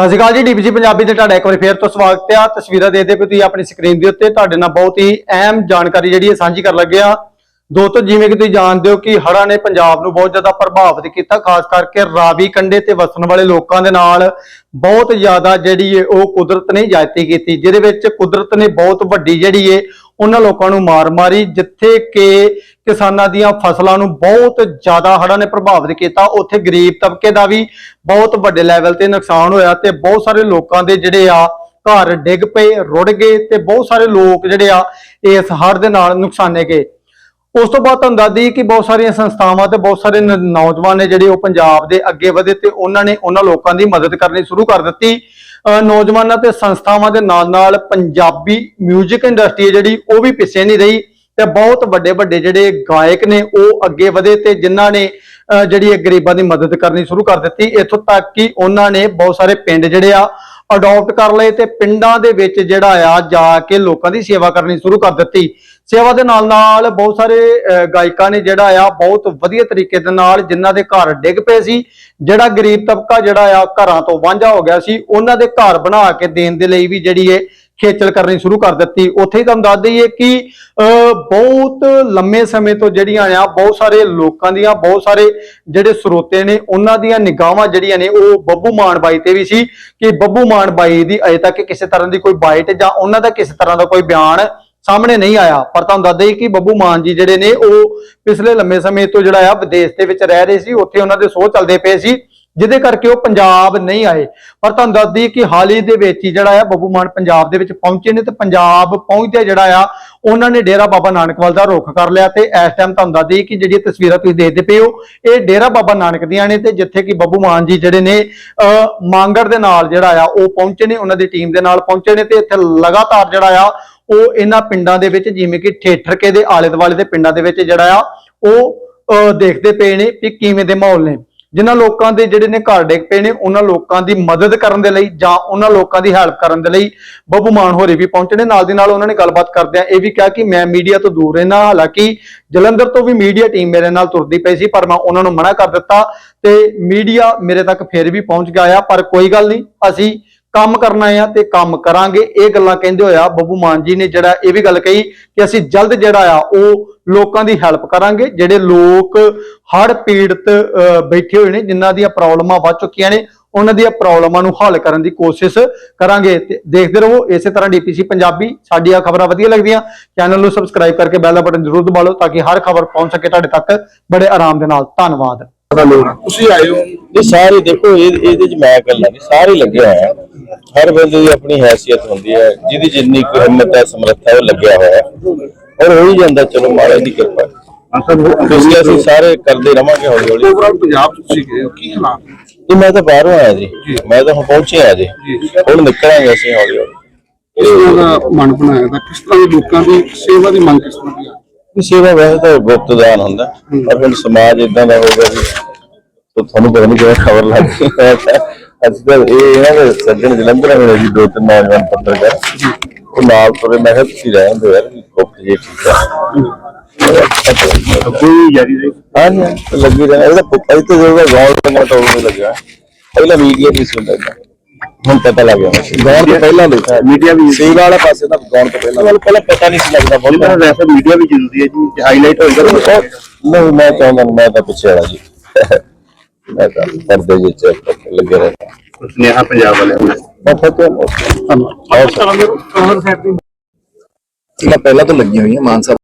ਸਤਿ ਸ਼੍ਰੀ ਅਕਾਲ ਜੀ ਡੀਬੀਸੀ ਪੰਜਾਬੀ ਤੇ ਤੁਹਾਡਾ ਇੱਕ ਵਾਰੀ ਫੇਰ ਤੋਂ ਸਵਾਗਤ ਹੈ। ਤਸਵੀਰਾਂ ਦੇਖਦੇ ਪਏ ਤੁਸੀਂ ਆਪਣੀ ਸਕਰੀਨ ਦੇ ਉੱਤੇ। ਤੁਹਾਡੇ ਨਾਲ ਬਹੁਤ ਹੀ ਅਹਿਮ ਜਾਣਕਾਰੀ ਜਿਹੜੀ ਹੈ ਸਾਂਝੀ ਕਰਨ ਲੱਗੇ ਆ ਦੋਸਤੋ, ਜਿਵੇਂ ਕਿ ਤੁਸੀਂ ਜਾਣਦੇ ਹੋ ਕਿ ਹੜ੍ਹਾਂ ਨੇ ਪੰਜਾਬ ਨੂੰ ਬਹੁਤ ਜ਼ਿਆਦਾ ਪ੍ਰਭਾਵਿਤ ਕੀਤਾ, ਖਾਸ ਕਰਕੇ ਰਾਵੀ ਕੰਢੇ ਤੇ ਵਸਣ ਵਾਲੇ ਲੋਕਾਂ ਦੇ ਨਾਲ ਬਹੁਤ ਜ਼ਿਆਦਾ ਜਿਹੜੀ ਹੈ ਉਹ ਕੁਦਰਤ ਨੇ ਜਾਇਤੀ ਕੀਤੀ, ਜਿਹਦੇ ਵਿੱਚ ਕੁਦਰਤ ਨੇ ਬਹੁਤ ਵੱਡੀ ਜਿਹੜੀ ਹੈ ਉਹਨਾਂ ਲੋਕਾਂ ਨੂੰ ਮਾਰ ਮਾਰੀ, ਜਿੱਥੇ ਕਿ ਕਿਸਾਨਾਂ ਦੀਆਂ ਫਸਲਾਂ ਨੂੰ ਬਹੁਤ ਜ਼ਿਆਦਾ ਹੜ੍ਹਾਂ ਨੇ ਪ੍ਰਭਾਵਿਤ ਕੀਤਾ, ਉੱਥੇ ਗਰੀਬ ਤਬਕੇ ਦਾ ਵੀ ਬਹੁਤ ਵੱਡੇ ਲੈਵਲ ਤੇ ਨੁਕਸਾਨ ਹੋਇਆ ਤੇ ਬਹੁਤ ਸਾਰੇ ਲੋਕਾਂ ਦੇ ਜਿਹੜੇ ਆ ਘਰ ਡਿੱਗ ਪਏ, ਰੁੜ ਗਏ ਤੇ ਬਹੁਤ ਸਾਰੇ ਲੋਕ ਜਿਹੜੇ ਆ ਇਸ ਹੜ੍ਹ ਦੇ ਨਾਲ ਨੁਕਸਾਨੇ ਗਏ। ਉਸ ਤੋਂ ਬਾਅਦ ਤੁਹਾਨੂੰ ਦੱਸਦੀ ਕਿ ਬਹੁਤ ਸਾਰੀਆਂ ਸੰਸਥਾਵਾਂ ਤੇ ਬਹੁਤ ਸਾਰੇ ਨੌਜਵਾਨ ਨੇ ਜਿਹੜੇ ਉਹ ਪੰਜਾਬ ਦੇ ਅੱਗੇ ਵਧੇ ਤੇ ਉਹਨਾਂ ਨੇ ਉਹਨਾਂ ਲੋਕਾਂ ਦੀ ਮਦਦ ਕਰਨੀ ਸ਼ੁਰੂ ਕਰ ਦਿੱਤੀ। ਨੌਜਵਾਨਾਂ ਤੇ ਸੰਸਥਾਵਾਂ ਦੇ ਨਾਲ ਨਾਲ ਪੰਜਾਬੀ 뮤직 ਇੰਡਸਟਰੀ ਹੈ ਜਿਹੜੀ, ਉਹ ਵੀ ਪਿੱਛੇ ਨਹੀਂ ਰਹੀ ਤੇ ਬਹੁਤ ਵੱਡੇ ਵੱਡੇ ਜਿਹੜੇ ਗਾਇਕ ਨੇ, ਉਹ ਅੱਗੇ ਵਧੇ ਤੇ ਜਿਨ੍ਹਾਂ ਨੇ, ਅਹ ਜਿਹੜੀ ਇਹ ਗਰੀਬਾਂ ਦੀ ਮਦਦ ਕਰਨੀ ਸ਼ੁਰੂ ਕਰ ਦਿੱਤੀ। ਇੱਥੋਂ ਤੱਕ ਕਿ ਉਹਨਾਂ ਨੇ ਬਹੁਤ ਸਾਰੇ ਪਿੰਡ ਜਿਹੜੇ ਆ ਅਡਾਪਟ ਕਰ ਲਏ ਤੇ ਪਿੰਡਾਂ ਦੇ ਵਿੱਚ ਜਿਹੜਾ ਆ, ਜਾ ਕੇ ਲੋਕਾਂ ਦੀ ਸੇਵਾ ਕਰਨੀ ਸ਼ੁਰੂ ਕਰ ਦਿੱਤੀ। ਸੇਵਾ ਦੇ ਨਾਲ ਨਾਲ ਬਹੁਤ ਸਾਰੇ ਅਹ, ਗਾਇਕਾਂ ਨੇ ਜਿਹੜਾ ਆ ਬਹੁਤ ਵਧੀਆ ਤਰੀਕੇ ਦੇ ਨਾਲ ਜਿਨ੍ਹਾਂ ਦੇ ਘਰ ਡਿੱਗ ਪਏ ਸੀ। ਜਿਹੜਾ ਗਰੀਬ ਤਬਕਾ ਜਿਹੜਾ ਆ ਘਰਾਂ ਤੋਂ ਵਾਂਝਾ ਹੋ ਗਿਆ ਸੀ ਉਹਨਾਂ ਦੇ ਘਰ ਬਣਾ ਕੇ ਦੇਣ ਦੇ ਲਈ ਵੀ ਜਿਹੜੀ ਇਹ ਖੇਚਲ ਕਰਨੀ ਸ਼ੁਰੂ ਕਰ ਦਿੱਤੀ। ਉੱਥੇ ਹੀ ਤੁਹਾਨੂੰ ਦੱਸ ਦਈਏ ਕਿ ਅਹ, ਬਹੁਤ ਲੰਮੇ ਸਮੇਂ ਤੋਂ ਜਿਹੜੀਆਂ ਆ ਬਹੁਤ ਸਾਰੇ ਲੋਕਾਂ ਦੀਆਂ ਬਹੁਤ ਸਾਰੇ ਜਿਹੜੇ ਸਰੋਤੇ ਨੇ ਉਹਨਾਂ ਦੀਆਂ ਨਿਗਾਹਾਂ ਜਿਹੜੀਆਂ ਨੇ ਉਹ ਬੱਬੂ ਮਾਨ ਬਾਈ ਤੇ ਵੀ ਸੀ ਕਿ ਬੱਬੂ ਮਾਨ ਬਾਈ ਦੀ ਅਜੇ ਤੱਕ ਕਿਸੇ ਤਰ੍ਹਾਂ ਦੀ ਕੋਈ ਬਾਈਟ ਜਾਂ ਉਹਨਾਂ ਦਾ ਕਿਸੇ ਤਰ੍ਹਾਂ ਦਾ ਕੋਈ ਬਿਆਨ ਸਾਹਮਣੇ ਨਹੀਂ ਆਇਆ। ਪਰ ਤੁਹਾਨੂੰ ਦੱਸ ਦਈਏ ਕਿ ਬੱਬੂ ਮਾਨ ਜੀ ਜਿਹੜੇ ਨੇ ਉਹ ਪਿਛਲੇ ਲੰਮੇ ਸਮੇਂ ਤੋਂ ਜਿਹੜਾ ਆ ਵਿਦੇਸ਼ ਦੇ ਵਿੱਚ ਰਹਿ ਰਹੇ ਸੀ। ਉੱਥੇ ਉਹਨਾਂ ਦੇ ਸੋਹ ਚੱਲਦੇ ਪਏ ਸੀ ਜਿਹਦੇ ਕਰਕੇ ਉਹ ਪੰਜਾਬ ਨਹੀਂ ਆਏ। ਪਰ ਤੁਹਾਨੂੰ ਦੱਸ ਦਈਏ ਕਿ ਹਾਲ ਹੀ ਦੇ ਵਿੱਚ ਹੀ ਜਿਹੜਾ ਆ ਬੱਬੂ ਮਾਨ ਪੰਜਾਬ ਦੇ ਵਿੱਚ ਪਹੁੰਚੇ ਨੇ ਤੇ ਪੰਜਾਬ ਪਹੁੰਚਦੇ ਜਿਹੜਾ ਆ ਉਹਨਾਂ ਨੇ ਡੇਰਾ ਬਾਬਾ ਨਾਨਕ ਵੱਲ ਦਾ ਰੁਖ ਕਰ ਲਿਆ ਤੇ ਇਸ ਟਾਈਮ ਤੁਹਾਨੂੰ ਦੱਸ ਦਈਏ ਕਿ ਜਿਹੜੀਆਂ ਤਸਵੀਰਾਂ ਤੁਸੀਂ ਦੇਖਦੇ ਪਏ ਹੋ ਇਹ ਡੇਰਾ ਬਾਬਾ ਨਾਨਕ ਦੀਆਂ ਨੇ ਤੇ ਜਿੱਥੇ ਕਿ ਬੱਬੂ ਮਾਨ ਜੀ ਜਿਹੜੇ ਨੇ ਅਹ, ਮਾਂਗੜ ਦੇ ਨਾਲ ਜਿਹੜਾ ਆ ਉਹ ਪਹੁੰਚੇ ਨੇ ਉਹਨਾਂ ਦੀ ਟੀਮ ਦੇ ਨਾਲ ਪਹੁੰਚੇ ਨੇ ਤੇ ਇੱਥੇ ਲਗਾਤਾਰ ਜਿਹੜਾ ਆ ਉਹ ਇਹਨਾਂ ਪਿੰਡਾਂ ਦੇ ਵਿੱਚ, ਜਿਵੇਂ ਕਿ ਠੇਠਰਕੇ ਦੇ ਆਲੇ ਦੁਆਲੇ ਦੇ ਪਿੰਡਾਂ ਦੇ ਵਿੱਚ ਜਿਹੜਾ ਆ, ਉਹ ਦੇਖਦੇ ਪਏ ਨੇ ਕਿ ਕਿਵੇਂ ਦੇ ਮਾਹੌਲ ਨੇ। ਜਿਨ੍ਹਾਂ ਲੋਕਾਂ ਦੇ ਜਿਹੜੇ ਨੇ ਘਰ ਡਿੱਗ ਪਏ ਨੇ, ਉਹਨਾਂ ਲੋਕਾਂ ਦੀ ਮਦਦ ਕਰਨ ਦੇ ਲਈ ਜਾਂ ਉਹਨਾਂ ਲੋਕਾਂ ਦੀ ਹੈਲਪ ਕਰਨ ਦੇ ਲਈ ਬੱਬੂ ਮਾਨ ਹੋਰੇ ਵੀ ਪਹੁੰਚੇ ਨੇ। ਨਾਲ ਦੀ ਨਾਲ ਉਹਨਾਂ ਨੇ ਗੱਲਬਾਤ ਕਰਦਿਆਂ ਇਹ ਵੀ ਕਿਹਾ ਕਿ ਮੈਂ ਮੀਡੀਆ ਤੋਂ ਦੂਰ ਰਹਿਣਾ ਹਾਲਾਂਕਿ ਜਲੰਧਰ ਤੋਂ ਵੀ ਮੀਡੀਆ ਟੀਮ ਮੇਰੇ ਨਾਲ ਤੁਰਦੀ ਪਈ ਸੀ, ਪਰ ਮੈਂ ਉਹਨਾਂ ਨੂੰ ਮਨਾ ਕਰ ਦਿੱਤਾ ਤੇ ਮੀਡੀਆ ਮੇਰੇ ਤੱਕ ਫਿਰ ਵੀ ਪਹੁੰਚ ਗਿਆ ਆ। ਪਰ ਕੋਈ ਗੱਲ ਨਹੀਂ, ਅਸੀਂ ਕੰਮ ਕਰਨਾ ਆ ਤੇ ਕੰਮ ਕਰਾਂਗੇ। ਇਹ ਗੱਲਾਂ ਕਹਿੰਦੇ ਹੋਇਆ ਬੱਬੂ ਮਾਨ ਜੀ ਨੇ ਜਿਹੜਾ ਇਹ ਵੀ ਗੱਲ ਕਹੀ ਕਿ ਅਸੀਂ ਜਲਦ ਜਿਹੜਾ ਆ ਉਹ ਲੋਕਾਂ ਦੀ ਹੈਲਪ ਕਰਾਂਗੇ ਜਿਹੜੇ ਲੋਕ ਹੜ੍ਹ ਪੀੜਤ ਬੈਠੇ ਹੋਏ ਨੇ ਜਿਨ੍ਹਾਂ ਦੀਆਂ ਪ੍ਰੋਬਲਮਾਂ ਵੱਧ ਚੁੱਕੀਆਂ ਨੇ ਉਹਨਾਂ ਦੀਆਂ ਪ੍ਰੋਬਲਮਾਂ ਨੂੰ ਹੱਲ ਕਰਨ ਦੀ ਕੋਸ਼ਿਸ਼ ਕਰਾਂਗੇ। ਤੇ ਦੇਖਦੇ ਰਹੋ ਇਸੇ ਤਰ੍ਹਾਂ ਡੀਪੀਸੀ ਪੰਜਾਬੀ ਸਾਡੀਆਂ ਖਬਰਾਂ ਵਧੀਆ ਲੱਗਦੀਆਂ ਚੈਨਲ ਨੂੰ ਸਬਸਕ੍ਰਾਈਬ ਕਰਕੇ ਬੈਲ ਦਾ ਬਟਨ ਜ਼ਰੂਰ ਦਬਾ ਲਓ ਤਾਂ ਕਿ ਹਰ ਖਬਰ ਪਹੁੰਚ ਸਕੇ ਤੁਹਾਡੇ ਤੱਕ। ਬੜੇ ਆਰਾਮ ਦੇ ਨਾਲ ਧੰਨਵਾਦ। ਤੁਸੀਂ ਆਏ ਹੋ। ਇਹ ਸਾਰੇ ਦੇਖੋ ਇਹ ਇਹਦੇ ਚ ਮੈਂ ਗੱਲਾਂ ਨਹੀਂ ਸਾਰੇ ਲੱਗੇ ਹੋਏ ਆ। ਹਰ ਬੰਦੇ ਦੀ ਆਪਣੀ ਹੈਸੀਅਤ ਹੁੰਦੀ ਹੈ ਜਿਹਦੀ ਜਿੰਨੀ ਕੋਈ ਹਿੰਮਤ ਹੈ ਸਮਰੱਥਾ ਉਹ ਲੱਗਿਆ ਹੋਇਆ ਹੈ। ਔਰ ਹੋ ਹੀ ਜਾਂਦਾ ਚਲੋ ਮਹਾਰਾਜ ਦੀ ਕਿਰਪਾ। ਪਿਛਲੇ ਅਸੀਂ ਸਾਰੇ ਕਰਦੇ ਰਵਾਂਗੇ ਹੌਲੀ ਹੌਲੀ ਓਵਰਆਲ ਪੰਜਾਬ ਚ ਤੁਸੀਂ ਗਏ ਹੋ ਕੀ ਹਾਲਾਤ? ਜੀ ਮੈਂ ਤਾਂ ਬਾਹਰੋਂ ਆਇਆ ਜੀ। ਮੈਂ ਤਾਂ ਹੁਣ ਪਹੁੰਚਿਆ ਜੀ। ਹੁਣ ਨਿਕਲਾਂਗੇ ਅਸੀਂ ਹੌਲੀ ਹੌਲੀ ਤਰ੍ਹਾਂ ਦਾ ਮਨ ਬਣਾਇਆ ਦਾ? ਕਿਸ ਤਰ੍ਹਾਂ ਦੇ ਲੋਕਾਂ ਦੀ ਸੇਵਾ ਦੀ ਮੰਗ ਕਿਸ ਤਰ੍ਹਾਂ ਦੀ ਆ? ਇਹ ਸੇਵਾ ਵੈਸੇ ਤਾਂ ਗੁਪਤ ਦਾਨ ਹੁੰਦਾ ਪਰ ਹੁਣ ਸਮਾਜ ਇਦਾਂ ਦਾ ਹੋ ਗਿਆ ਜੀ ਤਾਂ ਤੁਹਾਨੂੰ ਪਤਾ ਨਹੀਂ ਕਿਵੇਂ ਖਬਰ ਲੱਗ ਗਈ। ਅਸੀਂ ਤਾਂ ਇਹ ਇਹਨਾਂ ਦੇ ਸੱਜਣ ਜਲੰਧਰ ਹੋਏ ਜੀ ਦੋ ਤਿੰਨ ਨੌਜਵਾਨ ਪੱਤਰਕਾਰ। ਉਹ ਨਾਲ ਤੁਰੇ ਮੈਂ ਕਿਹਾ ਤੁਸੀਂ ਰਹਿਣ ਦਿਓ ਯਾਰ ਵੀ ਗੁਪਤ ਜੇ ਠੀਕ ਆ। ਕੋਈ ਜਾਰੀ ਰਹੀ ਹਾਂ ਜੀ ਹਾਂ, ਲੱਗੀ ਰਹਿਣਾ ਇਹਦਾ ਪੁੱਪਾ ਹੀ ਤੇ ਜਿਹੜਾ ਗੌਰ ਕਰਨਾ ਤਾਂ ਉਹ ਲੱਗਿਆ। ਪਹਿਲਾਂ ਮੀਡੀਆ ਨਹੀਂ ਸੀ ਹੁੰਦਾ ਏਦਾਂ। ਹੁਣ ਪਤਾ ਲੱਗ ਗਿਆ। ਗੌਰ ਤੋਂ ਪਹਿਲਾਂ ਦੇਖਿਆ ਮੀਡੀਆ ਵੀ ਸੇਵਾ ਵਾਲਾ ਪਾਸੇ ਤਾਂ ਗੌਰ ਤੋਂ ਪਹਿਲਾਂ ਮੈਨੂੰ ਪਹਿਲਾਂ ਪਤਾ ਨਹੀਂ ਸੀ ਲੱਗਦਾ ਬਹੁਤ। ਵੈਸੇ ਮੀਡੀਆ ਵੀ ਜ਼ਰੂਰੀ ਹੈ ਜੀ ਹਾਈਲਾਈਟ ਹੋਏਗਾ ਨਹੀਂ ਮੈਂ ਮੈਂ ਤਾਂ ਪਿੱਛੇ ਵਾਲਾ ਜੀ। ਮੈਂ ਤਾਂ ਪਰਦੇ ਵਿੱਚ ਲੱਗੇ ਰਹਿੰਦਾ ਸੁਨੇਹਾ ਪੰਜਾਬ ਵਾਲਿਆਂ ਨੂੰ। ਧੰਨਵਾਦ। ਮੈਂ ਪਹਿਲਾਂ ਤੋਂ ਲੱਗੀ ਹੋਈ ਹੈ ਮਾਨ ਸਾਹਿਬ